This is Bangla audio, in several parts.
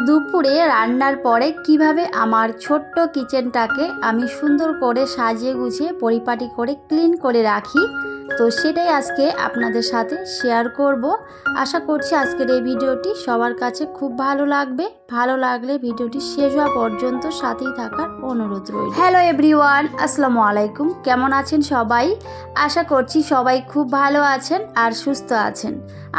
দুপুরে রান্নার পরে কীভাবে আমার ছোট্ট কিচেনটাকে আমি সুন্দর করে সাজিয়ে গুছিয়ে পরিপাটি করে ক্লিন করে রাখি তো সেটাই আজকে আপনাদের সাথে শেয়ার করব। আশা করছি আজকের এই ভিডিওটি সবার কাছে খুব ভালো লাগবে। ভালো লাগলে ভিডিওটি শেষ হওয়া পর্যন্ত সাথেই থাকার অনুরোধ রইল। হ্যালো এভরিওয়ান আসসালামু আলাইকুম। কেমন আছেন সবাই? আশা করছি সবাই খুব ভালো আছেন আর সুস্থ আছেন।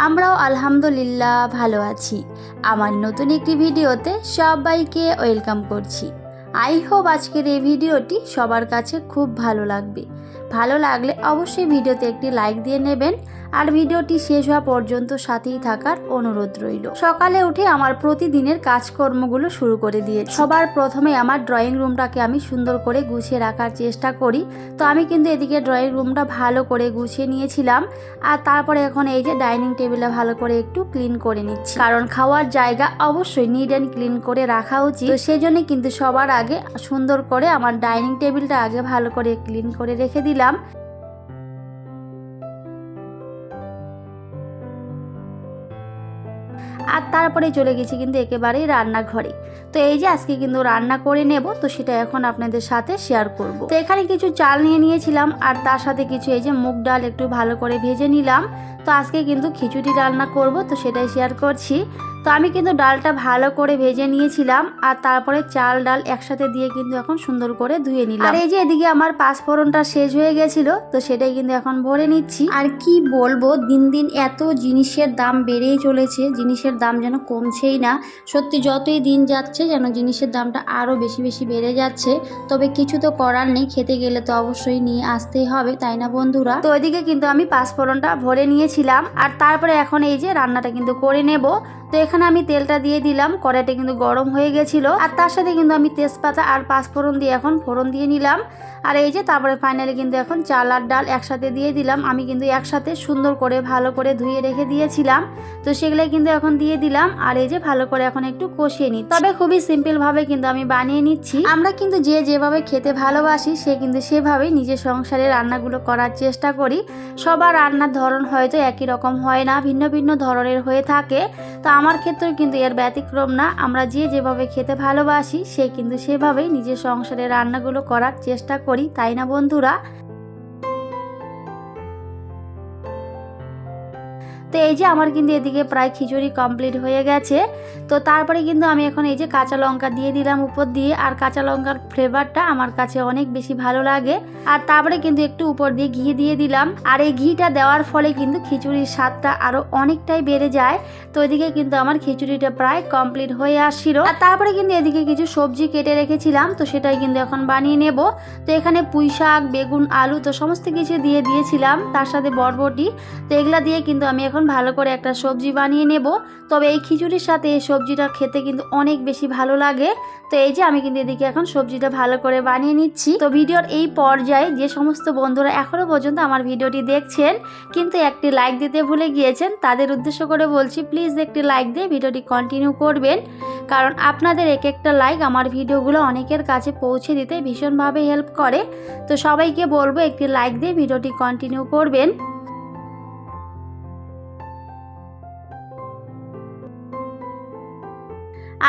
আমরাও আলহামদুলিল্লাহ ভালো আছি। আমার নতুন একটি ভিডিওতে সবাইকে ওয়েলকাম করছি। আই হোপ আজকের এই ভিডিওটি সবার কাছে খুব ভালো লাগবে। ভালো লাগলে অবশ্যই ভিডিওতে একটি লাইক দিয়ে নেবেন আর ভিডিওটি শেষ হওয়া পর্যন্ত সাথেই থাকার অনুরোধ রইল। সকালে উঠে আমার প্রতিদিনের কাজকর্মগুলো শুরু করে দিয়ে সবার প্রথমে আমার ড্রয়িং রুমটাকে আমি সুন্দর করে গুছিয়ে রাখার চেষ্টা করি। তো আমি কিন্তু এদিকে ড্রয়িং রুমটা ভালো করে গুছিয়ে নিয়েছিলাম। আর তারপরে এখন এই যে ডাইনিং টেবিলটা ভালো করে একটু ক্লিন করে নিচ্ছি। কারণ খাওয়ার জায়গা অবশ্যই নিড অ্যান্ড ক্লিন করে রাখা উচিত। তো সেই জন্য কিন্তু সবার আগে সুন্দর করে আমার ডাইনিং টেবিলটা আগে ভালো করে ক্লিন করে রেখে দিলাম। আর তারপরে চলে গেছি কিন্তু একেবারেই রান্নাঘরে। তো এই যে আজকে কিন্তু রান্না করে নেব, তো সেটা এখন আপনাদের সাথে শেয়ার করব। তো এখানে কিছু চাল নিয়ে নিয়েছিলাম আর তার সাথে কিছু এই যে মুগ ডাল একটু ভালো করে ভেজে নিলাম। তো আজকে কিন্তু খিচুড়ি রান্না করব, তো সেটাই শেয়ার করছি। তো আমি কিন্তু ডালটা ভালো করে ভেজে নিয়েছিলাম আর তারপরে চাল ডাল একসাথে দিয়ে কিন্তু এখন সুন্দর করে ধুয়ে নিলাম। আর এই যে এদিকে আমার পাঁচফোড়নটা শেষ হয়ে গেছিল, তো সেটাই কিন্তু এখন ভরে নিচ্ছি। আর কি বলব, দিন দিন এত জিনিসের দাম বেড়েই চলেছে, জিনিসের দাম যেন কমছেই না। সত্যি যতই দিন যাচ্ছে যেন জিনিসের দামটা আরও বেশি বেশি বেড়ে যাচ্ছে। তবে কিছু তো করার নেই, খেতে গেলে তো অবশ্যই নিয়ে আসতেই হবে, তাই না বন্ধুরা? তো ওইদিকে কিন্তু আমি পাঁচফোড়নটা ভরে নিয়েছিলাম, আর তারপরে এখন এই যে রান্নাটা কিন্তু করে নেব। তো এখানে আমি তেলটা দিয়ে দিলাম, কড়াইটা কিন্তু গরম হয়ে গেছিল, আর তার সাথে কিন্তু আমি তেজপাতা আর পাঁচফোড়ন দিয়ে এখন ফোড়ন দিয়ে নিলাম। আর এই যে তারপরে ফাইনালি কিন্তু এখন চাল আর ডাল একসাথে দিয়ে দিলাম। আমি কিন্তু একসাথে সুন্দর করে, ভালো করে ধুয়ে রেখে দিয়েছিলাম। তো সেগুলোই কিন্তু এখন দিয়ে দিলাম। আর এই যে ভালো করে এখন একটু কষিয়ে নিই। তবে খুবই সিম্পল ভাবে কিন্তু আমি বানিয়ে নিচ্ছি। আমরা কিন্তু যে যেভাবে খেতে ভালোবাসি, সে কিন্তু সেভাবেই নিজের সংসারে রান্নাগুলো করার চেষ্টা করি। সবার রান্নার ধরন হয়তো একই রকম হয় না, ভিন্ন ভিন্ন ধরনের হয়ে থাকে। তো আমার ক্ষেত্রেও কিন্তু এর ব্যতিক্রম না। আমরা যে যেভাবে খেতে ভালোবাসি, সে কিন্তু সেভাবেই নিজের সংসারে রান্নাগুলো করার চেষ্টা করি। তাই না বন্ধুরা? তো এই যে আমার কিন্তু এদিকে প্রায় খিচুড়ি কমপ্লিট হয়ে গেছে। তো তারপরে কিন্তু আমি এখন এই যে কাঁচা লঙ্কা দিয়ে দিলাম উপর দিয়ে, আর কাঁচা লঙ্কার ফ্লেভারটা আমার কাছে অনেক বেশি ভালো লাগে। আর তারপরে কিন্তু একটু উপর দিয়ে ঘি দিয়ে দিলাম। আর এই ঘিটা দেওয়ার ফলে কিন্তু খিচুড়ির স্বাদটা আরও অনেকটাই বেড়ে যায়। তো এদিকে কিন্তু আমার খিচুড়িটা প্রায় কমপ্লিট হয়ে আসছিল। আর তারপরে কিন্তু এদিকে কিছু সবজি কেটে রেখেছিলাম, তো সেটাই কিন্তু এখন বানিয়ে নেব। তো এখানে পুঁই শাক, বেগুন, আলু, তো সমস্ত কিছু দিয়ে দিয়েছিলাম, তার সাথে বরবটি। তো এগুলা দিয়ে কিন্তু আমি এখন ভালো করে একটা সবজি বানিয়ে নেব। তবে এই খিচুড়ির সাথে এই সবজিটা খেতে কিন্তু অনেক বেশি ভালো লাগে। তো এই যে আমি কিন্তু এদিকে এখন সবজিটা ভালো করে বানিয়ে নিচ্ছি। তো ভিডিওর এই পর্যায়ে যে সমস্ত বন্ধুরা এখনও পর্যন্ত আমার ভিডিওটি দেখছেন, কিন্তু একটি লাইক দিতে ভুলে গিয়েছেন, তাদের উদ্দেশ্য করে বলছি প্লিজ একটি লাইক দিয়ে ভিডিওটি কন্টিনিউ করবেন। কারণ আপনাদের এক একটা লাইক আমার ভিডিওগুলো অনেকের কাছে পৌঁছে দিতে ভীষণভাবে হেল্প করে। তো সবাইকে বলব একটি লাইক দিয়ে ভিডিওটি কন্টিনিউ করবেন।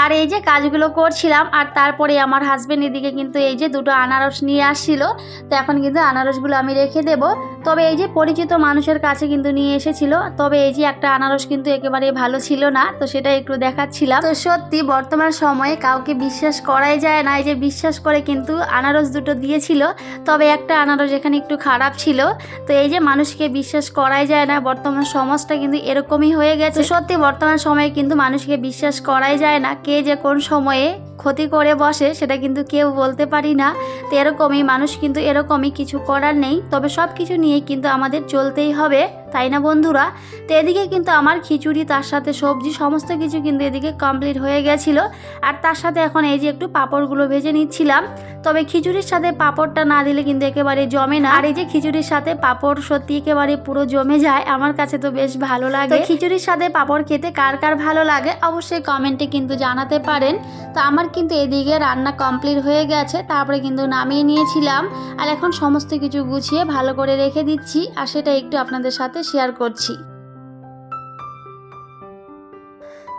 আর এই যে কাজগুলো করছিলাম, আর তারপরে আমার হাজব্যান্ড এদিকে কিন্তু এই যে দুটো আনারস নিয়ে আসছিল, তো এখন কিন্তু আনারসগুলো আমি রেখে দেব। তবে এই যে পরিচিত মানুষের কাছে কিন্তু নিয়ে এসেছিল, তবে এই যে একটা আনারস কিন্তু একেবারে ভালো ছিল না, তো সেটা একটু দেখাচ্ছিলাম। তো সত্যি বর্তমান সময়ে কাউকে বিশ্বাস করাই যায় না, এই যে বিশ্বাস করে কিন্তু আনারস দুটো দিয়েছিল, তবে একটা আনারস এখানে একটু খারাপ ছিল, তো এই যে মানুষকে বিশ্বাস করাই যায় না, বর্তমান সমাজটা কিন্তু এরকমই হয়ে গেছে। সত্যি বর্তমান সময়ে কিন্তু মানুষকে বিশ্বাস করাই যায় না, কে যে কোন সময়ে ক্ষতি করে বসে, সেটা কিন্তু কেউ বলতে পারি না। তো এরকমই, মানুষ কিন্তু এরকমই কিছু করার নেই। তবে সব কিছু নিয়ে কিন্তু আমাদের চলতেই হবে। তাই না বন্ধুরা? তো এদিকে কিন্তু আমার খিচুড়ি তার সাথে সবজি সমস্ত কিছু কিন্তু এদিকে কমপ্লিট হয়ে গেছিল। আর তার সাথে এখন এই যে একটু পাঁপড়গুলো ভেজে নিচ্ছিলাম। তবে খিচুড়ির সাথে পাঁপড়টা না দিলে কিন্তু একেবারে জমে না। আর এই যে খিচুড়ির সাথে পাঁপড় সত্যি একেবারে পুরো জমে যায় আমার কাছে তো বেশ ভালো লাগে। খিচুড়ির সাথে পাঁপড় খেতে কার কার ভালো লাগে অবশ্যই কমেন্টে কিন্তু জানাতে পারেন। তো আমার কিন্তু এদিকে রান্না কমপ্লিট হয়ে গেছে তারপরে কিন্তু নামিয়ে নিয়েছিলাম। আর এখন সমস্ত কিছু গুছিয়ে ভালো করে রেখে দিচ্ছি। আর সেটা একটু আপনাদের সাথে শেয়ার করছি।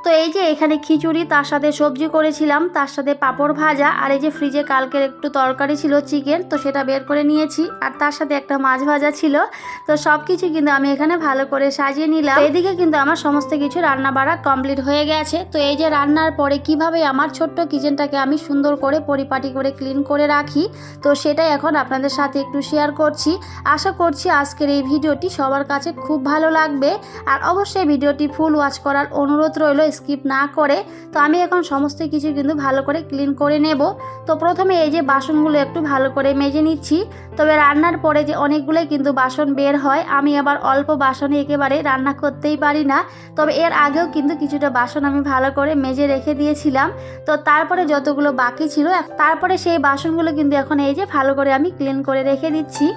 তো এই যে এখানে খিচুড়ি, তার সাথে সবজি করেছিলাম, তার সাথে পাঁপড় ভাজা, আর এই যে ফ্রিজে কালকের একটু তরকারি ছিল চিকেন তো সেটা বের করে নিয়েছি, আর তার সাথে একটা মাছ ভাজা ছিল, তো সব কিছু কিন্তু আমি এখানে ভালো করে সাজিয়ে নিলাম। এদিকে কিন্তু আমার সমস্ত কিছু রান্না বাড়া কমপ্লিট হয়ে গেছে, তো এই যে রান্নার পরে কীভাবে আমার ছোট্ট কিচেনটাকে আমি সুন্দর করে পরিপাটি করে ক্লিন করে রাখি, তো সেটাই এখন আপনাদের সাথে একটু শেয়ার করছি। আশা করছি আজকের এই ভিডিওটি সবার কাছে খুব ভালো লাগবে, আর অবশ্যই ভিডিওটি ফুল ওয়াচ করার অনুরোধ রইল স্কিপ না করে, তো আমি এখন সমস্ত কিছু কিন্তু ভালো করে ক্লিন করে নেব। তো প্রথমে এই যে বাসনগুলো একটু ভালো করে মেজে নিচ্ছি। তবে রান্নার পরে যে অনেকগুলোই কিন্তু বাসন বের হয়, আমি আবার অল্প বাসনে একেবারে রান্না করতেই পারি না। তবে এর আগেও কিন্তু কিছুটা বাসন আমি ভালো করে মেজে রেখে দিয়েছিলাম। তো তারপরে যতগুলো বাকি ছিল, তারপরে সেই বাসনগুলো কিন্তু এখন এই যে ভালো করে আমি ক্লিন করে রেখে দিচ্ছি।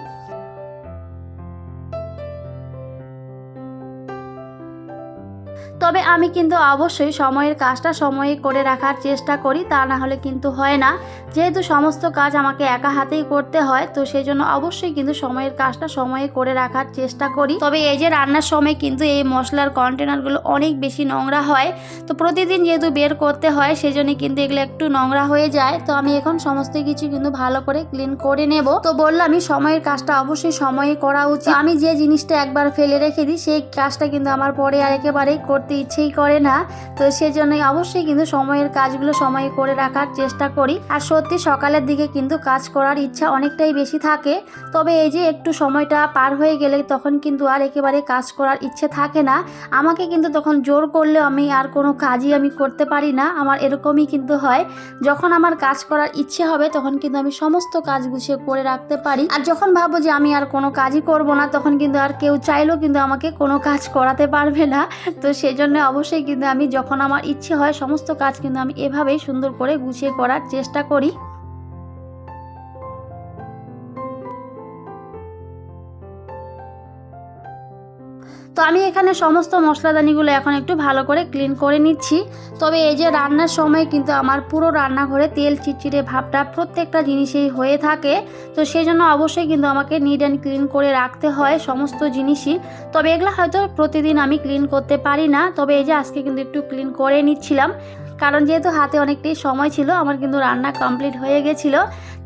তবে আমি কিন্তু অবশ্যই সময়ের কাজটা সময়ে করে রাখার চেষ্টা করি, তা না হলে কিন্তু হয় না। যেহেতু সমস্ত কাজ আমাকে একা হাতেই করতে হয়, তো সেই জন্য অবশ্যই কিন্তু সময়ের কাজটা সময়ে করে রাখার চেষ্টা করি। তবে এই যে রান্নার সময় কিন্তু এই মশলার কন্টেনারগুলো অনেক বেশি নোংরা হয়। তো প্রতিদিন যেহেতু বের করতে হয়, সেজন্য কিন্তু এগুলো একটু নোংরা হয়ে যায়। তো আমি এখন সমস্ত কিছু কিন্তু ভালো করে ক্লিন করে নেব। তো বললামই সময়ের কাজটা অবশ্যই সময়ে করা উচিত। আমি যে জিনিসটা একবার ফেলে রেখে দিই, সেই কাজটা কিন্তু আমার পরে আর একেবারেই করতে ইচ্ছেই করে না। তো সেজন্যই অবশ্যই কিন্তু সময়ের কাজগুলো সময়ে করে রাখার চেষ্টা করি। আর সকালের দিকে কিন্তু কাজ করার ইচ্ছা অনেকটাই বেশি থাকে। তবে এই যে একটু সময়টা পার হয়ে গেলে তখন কিন্তু আর একেবারে কাজ করার ইচ্ছে থাকে না। আমাকে কিন্তু তখন জোর করলেও আমি আর কোনো কাজই আমি করতে পারি না। আমার এরকমই কিন্তু হয়। যখন আমার কাজ করার ইচ্ছে হবে তখন কিন্তু আমি সমস্ত কাজ গুছিয়ে করে রাখতে পারি। আর যখন ভাবো যে আমি আর কোনো কাজই করব না, তখন কিন্তু আর কেউ চাইলেও কিন্তু আমাকে কোনো কাজ করাতে পারবে না। তো সেজন্য অবশ্যই কিন্তু আমি যখন আমার ইচ্ছে হয় সমস্ত কাজ কিন্তু আমি এভাবেই সুন্দর করে গুছিয়ে করার চেষ্টা করি। তো আমি এখানে সমস্ত মশলাদানিগুলো এখন একটু ভালো করে ক্লিন করে নিচ্ছি। তবে এই যে রান্নার সময় কিন্তু আমার পুরো রান্নাঘরে তেল চিটচিটে ভাবটা প্রত্যেকটা জিনিসেই হয়ে থাকে। তো সেই জন্য অবশ্যই কিন্তু আমাকে নিট অ্যান্ড ক্লিন করে রাখতে হয় সমস্ত জিনিসই। তবে এগুলো হয়তো প্রতিদিন আমি ক্লিন করতে পারি না। তবে এই যে আজকে কিন্তু একটু ক্লিন করে নিচ্ছিলাম। কারণ যেহেতু হাতে অনেকটাই সময় ছিল, আমার কিন্তু রান্না কমপ্লিট হয়ে গেছিল।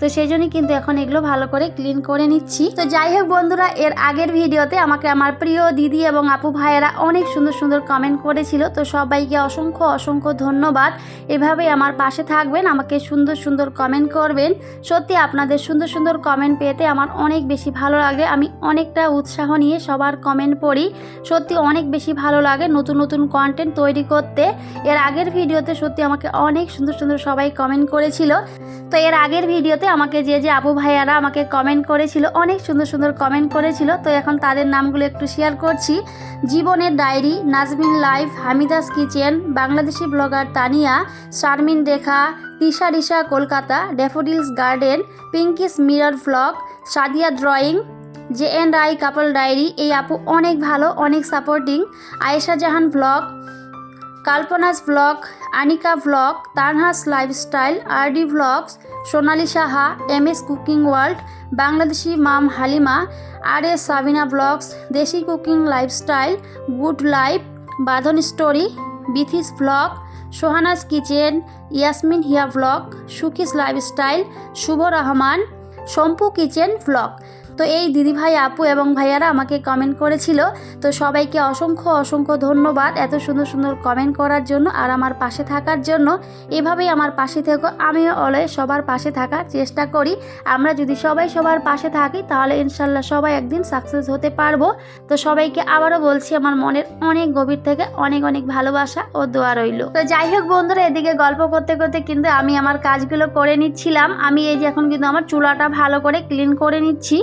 তো সেই জন্যই কিন্তু এখন এগুলো ভালো করে ক্লিন করে নিচ্ছি। তো যাই হোক বন্ধুরা, এর আগের ভিডিওতে আমাকে আমার প্রিয় দিদি এবং আপু ভাইয়েরা অনেক সুন্দর সুন্দর কমেন্ট করেছিল। তো সবাইকে অসংখ্য অসংখ্য ধন্যবাদ। এভাবেই আমার পাশে থাকবেন, আমাকে সুন্দর সুন্দর কমেন্ট করবেন। সত্যি আপনাদের সুন্দর সুন্দর কমেন্ট পেতে আমার অনেক বেশি ভালো লাগে। আমি অনেকটা উৎসাহ নিয়ে সবার কমেন্ট পড়ি। সত্যি অনেক বেশি ভালো লাগে নতুন নতুন কন্টেন্ট তৈরি করতে। এর আগের ভিডিওতে সত্যি আমাকে অনেক সুন্দর সুন্দর সবাই কমেন্ট করেছিল। তো এর আগের ভিডিওতে আমাকে যে যে আপু ভাইয়ারা আমাকে কমেন্ট করেছিল, অনেক সুন্দর সুন্দর কমেন্ট করেছিল। তো এখন তাদের নামগুলো একটু শেয়ার করছি। জীবনের diary, Nazmin life, Hamida's kitchen, Bangladeshi blogger Tania, Sharmin Rekha, Tisha Risha Kolkata, daffodils garden, Pinky's mirror vlog Sadia drawing J N Rai couple diary, এই আপু অনেক ভালো, অনেক supporting Ayesha Jahan vlog Kalpana's vlog Anika vlog Tanha's lifestyle, RD vlogs Sonali Saha M S cooking world, Bangladeshi mum Halima R S Sabina blogs, desi cooking lifestyle, good life, Badhon story, Bithi's vlog Sohana's kitchen, Yasmin Hiya vlog Sukhi's lifestyle, Shuvo Rahman, Shompu kitchen vlog তো এই দিদিভাই আপু এবং ভাইয়ারা আমাকে কমেন্ট করেছিল। তো সবাইকে অসংখ্য অসংখ্য ধন্যবাদ এত সুন্দর সুন্দর কমেন্ট করার জন্য আর আমার পাশে থাকার জন্য। এভাবেই আমার পাশে থেকো। আমিও অলয়ে সবার পাশে থাকার চেষ্টা করি। আমরা যদি সবাই সবার পাশে থাকি, তাহলে ইনশাল্লাহ সবাই একদিন সাকসেস হতে পারব। তো সবাইকে আবারও বলছি, আমার মনের অনেক গভীর থেকে অনেক অনেক ভালোবাসা ও দোয়া রইল। তো যাই হোক বন্ধুরা, এদিকে গল্প করতে করতে কিন্তু আমি আমার কাজগুলো করে নিচ্ছিলাম। আমি এই যে এখন কিন্তু আমার চুলাটা ভালো করে ক্লিন করে নিচ্ছি।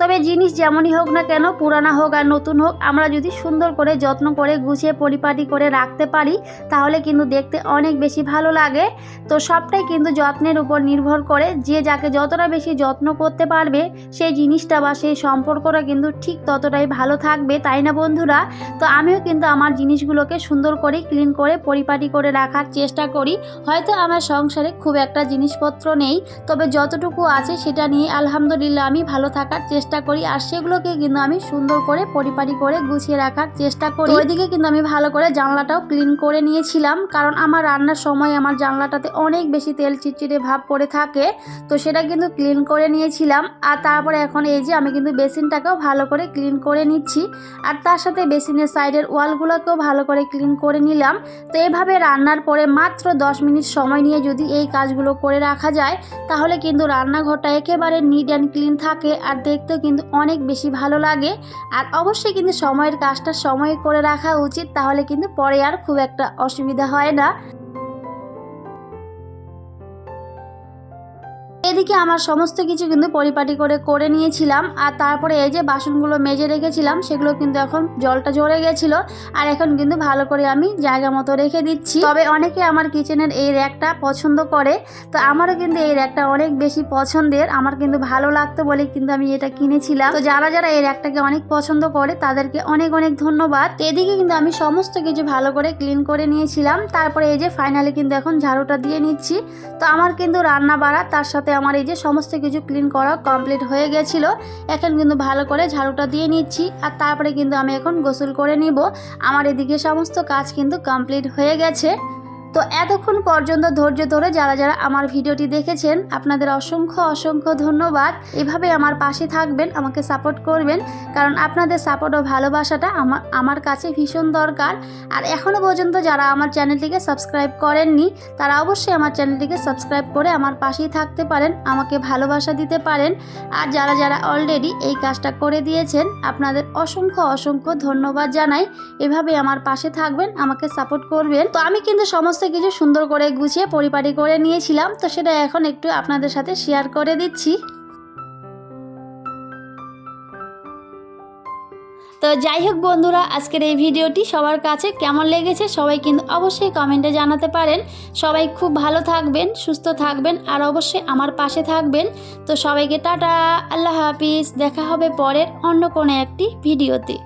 তবে জিনিস যেমনই হোক না কেন, পুরানা হোক আর নতুন হোক, আমরা যদি সুন্দর করে, যত্ন করে, গুছিয়ে, পরিপাটি করে রাখতে পারি, তাহলে কিন্তু দেখতে অনেক বেশি ভালো লাগে। তো সবটাই কিন্তু যত্নের উপর নির্ভর করে, যে যাকে যতটা বেশি যত্ন করতে পারবে, সেই জিনিসটা বা সেই সম্পর্কটা কিন্তু ঠিক ততটাই ভালো থাকবে, তাই না বন্ধুরা? তো আমিও কিন্তু আমার জিনিসগুলোকে সুন্দর করে, ক্লিন করে, পরিপাটি করে রাখার চেষ্টা করি। হয়তো আমার সংসারে খুব একটা জিনিসপত্র নেই, তবে যতটুকু আছে সেটা নিয়ে আলহামদুলিল্লাহ আমি ভালো থাকার চেষ্টা চেষ্টা করি আর সেগুলোকে কিন্তু আমি সুন্দর করে পরিপাটি করে গুছিয়ে রাখার চেষ্টা করি। ওইদিকে কিন্তু আমি ভালো করে জানলাটাও ক্লিন করে নিয়েছিলাম কারণ আমার রান্নার সময় আমার জানলাটাতে অনেক বেশি তেল চিটচিটে ভাব পড়ে থাকে। তো সেটা কিন্তু ক্লিন করে নিয়েছিলাম। আর তারপরে এখন এই যে আমি কিন্তু বেসিনটাকেও ভালো করে ক্লিন করে নিচ্ছি। আর তার সাথে বেসিনের সাইডের ওয়ালগুলোকেও ভালো করে ক্লিন করে নিলাম। তো এভাবে রান্নার পরে মাত্র 10 মিনিট সময় নিয়ে যদি এই কাজগুলো করে রাখা যায়, তাহলে কিন্তু রান্নাঘরটা একেবারে নিট অ্যান্ড ক্লিন থাকে। আর দেখতেও কিন্তু অনেক বেশি ভালো লাগে। আর অবশ্যই কিন্তু সময়ের কাজটা সময়ে করে রাখা উচিত, তাহলে কিন্তু পরে আর খুব একটা অসুবিধা হয় না। এদিকে আমার সমস্ত কিছু কিন্তু পরিপাটি করে করে নিয়েছিলাম। আর তারপরে এই যে বাসনগুলো মেজে রেখেছিলাম, সেগুলো কিন্তু এখন জলটা ঝরে গেছিল। আর এখন কিন্তু ভালো করে আমি জায়গা মতো রেখে দিচ্ছি। তবে অনেকে আমার কিচেনের এই র্যাকটা পছন্দ করে। তো আমারও কিন্তু এই র্যাকটা অনেক বেশি পছন্দের। আমার কিন্তু ভালো লাগতো বলে কিন্তু আমি এটা কিনেছিলাম। তো যারা যারা এই র্যাকটাকে অনেক পছন্দ করে, তাদেরকে অনেক অনেক ধন্যবাদ। এদিকে কিন্তু আমি সমস্ত কিছু ভালো করে ক্লিন করে নিয়েছিলাম। তারপরে এই যে ফাইনালি কিন্তু এখন ঝাড়ুটা দিয়ে নিচ্ছি। তো আমার কিন্তু রান্না বাড়া তার সাথে আমার এই যে সমস্ত কিছু ক্লিন করা কমপ্লিট হয়ে গেছিল, এখন কিন্তু ভালো করে ঝাড়ুটা দিয়ে নিচ্ছি। আর তারপরে কিন্তু আমি এখন গোসল করে নিব। আমার এদিকে সমস্ত কাজ কিন্তু কমপ্লিট হয়ে গেছে। তো এতক্ষণ পর্যন্ত ধৈর্য ধরে যারা যারা আমার ভিডিওটি দেখেছেন, আপনাদের অসংখ্য অসংখ্য ধন্যবাদ। এভাবে আমার পাশে থাকবেন, আমাকে সাপোর্ট করবেন, কারণ আপনাদের সাপোর্ট ও ভালোবাসাটা আমার আমার কাছে ভীষণ দরকার। আর এখনও পর্যন্ত যারা আমার চ্যানেলটিকে সাবস্ক্রাইব করেননি, তারা অবশ্যই আমার চ্যানেলটিকে সাবস্ক্রাইব করে আমার পাশেই থাকতে পারেন, আমাকে ভালোবাসা দিতে পারেন। আর যারা যারা অলরেডি এই কাজটা করে দিয়েছেন, আপনাদের অসংখ্য অসংখ্য ধন্যবাদ জানাই। এভাবে আমার পাশে থাকবেন, আমাকে সাপোর্ট করবেন। তো আমি কিন্তু সমস্ত কিছু সুন্দর করে গুছিয়ে পরিপাটি করে নিয়েছিলাম, তো সেটা এখন একটু আপনাদের সাথে শেয়ার করে দিচ্ছি। তো যাই হোক বন্ধুরা, আজকের এই ভিডিওটি সবার কাছে কেমন লেগেছে সবাই কিন্তু অবশ্যই কমেন্টে জানাতে পারেন। সবাই খুব ভালো থাকবেন, সুস্থ থাকবেন, আর অবশ্যই আমার পাশে থাকবেন। তো সবাইকে টাটা, আল্লাহ হাফিজ, দেখা হবে পরের অন্য কোনো একটি ভিডিওতে।